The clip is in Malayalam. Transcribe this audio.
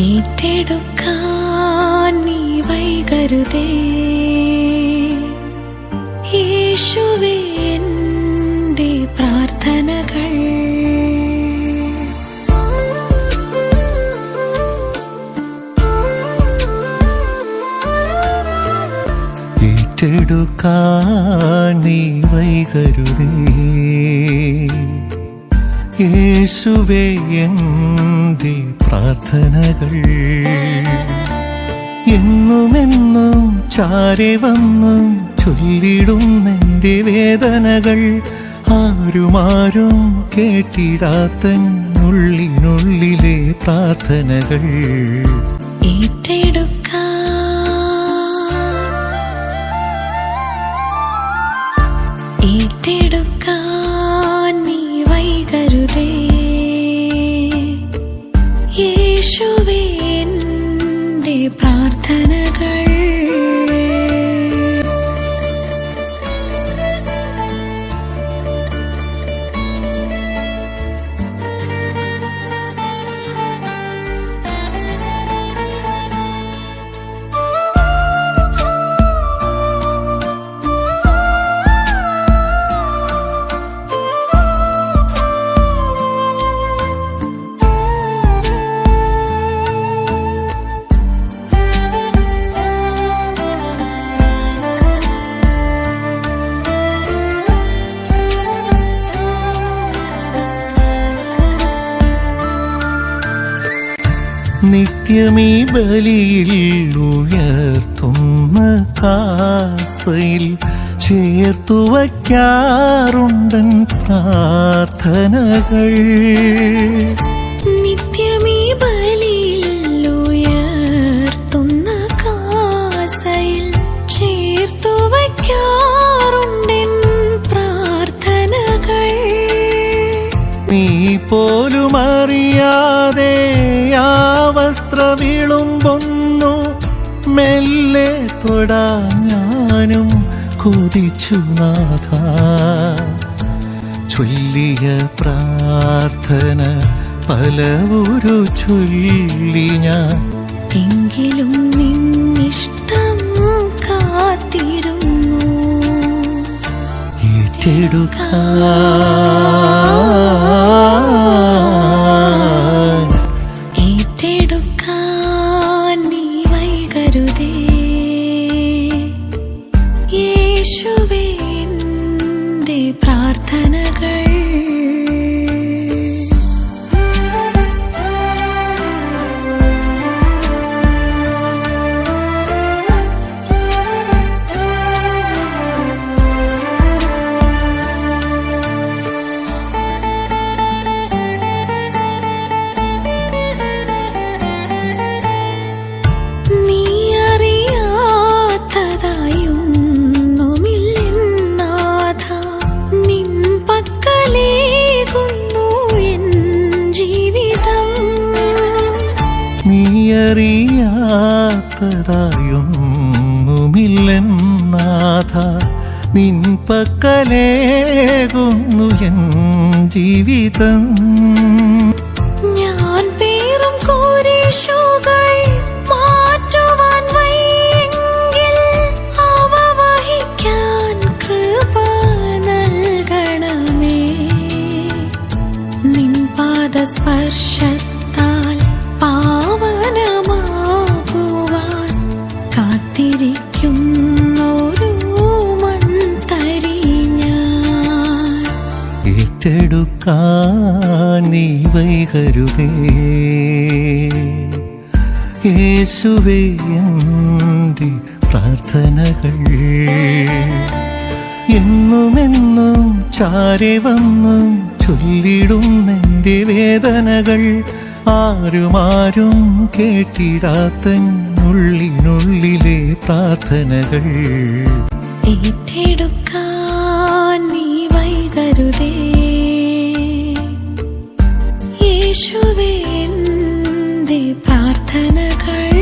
ഏറ്റെടുക്കാൻ നീ വൈകരുതേ. യേശുവേ എന്റെ പ്രാർത്ഥനകൾ. ഏറ്റെടുക്കാൻ നീ വൈകരുതേ. യേശുവേ എന്റെ പ്രാർത്ഥനകൾ. എന്നുമെന്നും ചാരി വന്നും ചൊല്ലിടുന്നെന്റെ വേദനകൾ. ആരുമാരും കേട്ടിടാത്തൻ ഉള്ളിനുള്ളിലെ പ്രാർത്ഥനകൾ നിത്യമീ ബലിയിൽ ഉയർത്തുന്ന കാസയിൽ ചേർത്തു വയ്ക്കാറുണ്ടൻ പ്രാർത്ഥനകൾ. നിത്യമീ ബലിയിൽ ഉയർത്തുന്ന കാസയിൽ ചേർത്തു വയ്ക്കാറുണ്ടൻ പ്രാർത്ഥനകൾ. നീ പോലും അറിയാതെ ആ വസ്ത്രവിളുമ്പൊന്നു മെല്ലെ തൊടാ ഞാനും കൊതിച്ചു നാഥ. ചൊല്ലിയ പ്രാർത്ഥന പലവൊരു ചൊല്ലി ഞാൻ. എങ്കിലും നിന്നിഷ്ടം കാത്തിരുന്നു? ഏറ്റെടുക്കാൻ പ്രാർത്ഥനകൾ. നീയറിയാത്തതായൊന്നുമില്ലെന്നാഥ നിൻ പക്കലേകുന്നു എൻ ജീവിതം. ഞാൻ മൺതരി ഞാൻ. പ്രാർത്ഥനകൾ എന്നുമെന്നും ചാരി വന്നും ചൊല്ലിടുന്നെന്റെ വേദനകൾ. ആരുമാരും കേട്ടിടാത്ത ഉള്ളിനുള്ളിലെ പ്രാർത്ഥനകൾ. ഏറ്റെടുക്കാൻ നീ വൈകരുതേ. യേശുവേ പ്രാർത്ഥനകൾ